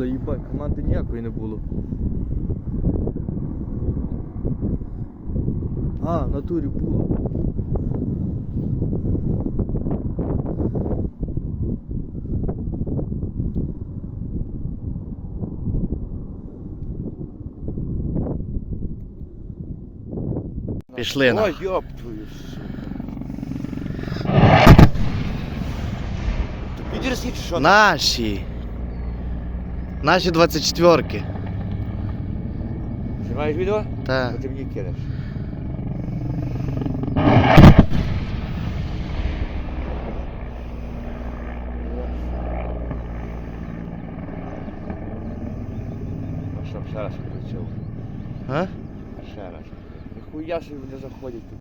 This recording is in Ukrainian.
Єбать, команди ніякої не було. А, в натурі було. Пішли на. Ой, ёб твою сука. Ти підірсі що? Наші. Наші 24-ки. Знімаєш відео? Та. А ти мені кидаєш. А Щоб ще раз прилетів. А? Ще раз. Ніхуя собі не заходять тут.